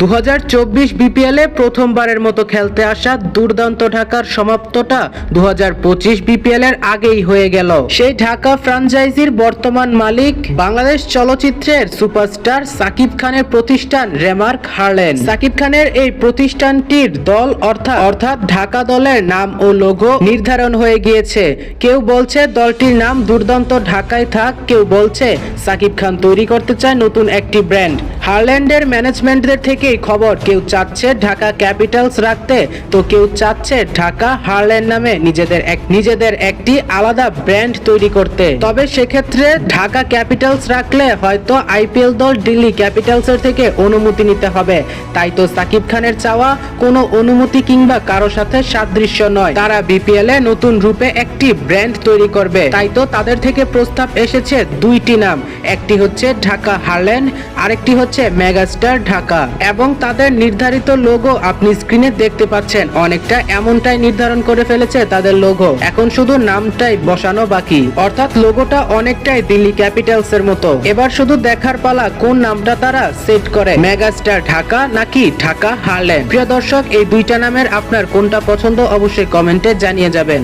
দু বিপিএল প্রথমবারের মতো খেলতে আসা দুর্দান্ত ঢাকার সমাপ্তটা দু বিপিএল এর আগেই হয়ে গেল। সেই ঢাকা ফ্রাঞ্চাইজির বর্তমান মালিক বাংলাদেশ চলচ্চিত্রের সুপারস্টার সাকিব খানের প্রতিষ্ঠান রেমার্ক হার্লেন। সাকিব খানের এই প্রতিষ্ঠানটির দল অর্থাৎ অর্থাৎ ঢাকা দলের নাম ও লোগো নির্ধারণ হয়ে গিয়েছে। কেউ বলছে দলটির নাম দুর্দান্ত ঢাকায় থাক, কেউ বলছে সাকিব খান তৈরি করতে চায় নতুন একটি ব্র্যান্ড। হারল্যান্ডের ম্যানেজমেন্টদের থেকেই খবর, কেউ চাচ্ছে ঢাকা ক্যাপিটালস রাখতে, তো কেউ চাচ্ছে ঢাকা হারল্যান্ড নামে নিজেদের এক, নিজেদের একটি আলাদা ব্র্যান্ড তৈরি করতে। তবে সেক্ষেত্রে ঢাকা ক্যাপিটালস রাখলে হয়তো আইপিএল দল দিল্লি ক্যাপিটালসের থেকে অনুমতি নিতে হবে। তাই তো সাকিব খানের চাওয়া কোনো অনুমতি কিংবা কারও সাথে সাদৃশ্য নয়। তারা বিপিএল এ নতুন রূপে একটি ব্র্যান্ড তৈরি করবে। তাই তো তাদের থেকে প্রস্তাব এসেছে দুইটি নাম। একটি হচ্ছে ঢাকা হারল্যান্ড, আরেকটি হচ্ছে মেগাস্টার ঢাকা এবং তাদের নির্ধারিত লোগো আপনি স্ক্রিনে দেখতে পাচ্ছেন। অনেকটা এমনটাই নির্ধারণ করে ফেলেছে তাদের লোগো এখন শুধু নামটাই বসানো বাকি। অর্থাৎ লোগোটা অনেকটাই দিল্লি ক্যাপিটালস এর মতো। এবার শুধু দেখার পালা কোন নামটা তারা সেট করে। মেগাস্টার ঢাকা নাকি ঢাকা হারল্যান্ড প্রিয় দর্শক, এই দুইটা নামের আপনার কোনটা পছন্দ অবশ্যই কমেন্টে জানিয়ে যাবেন।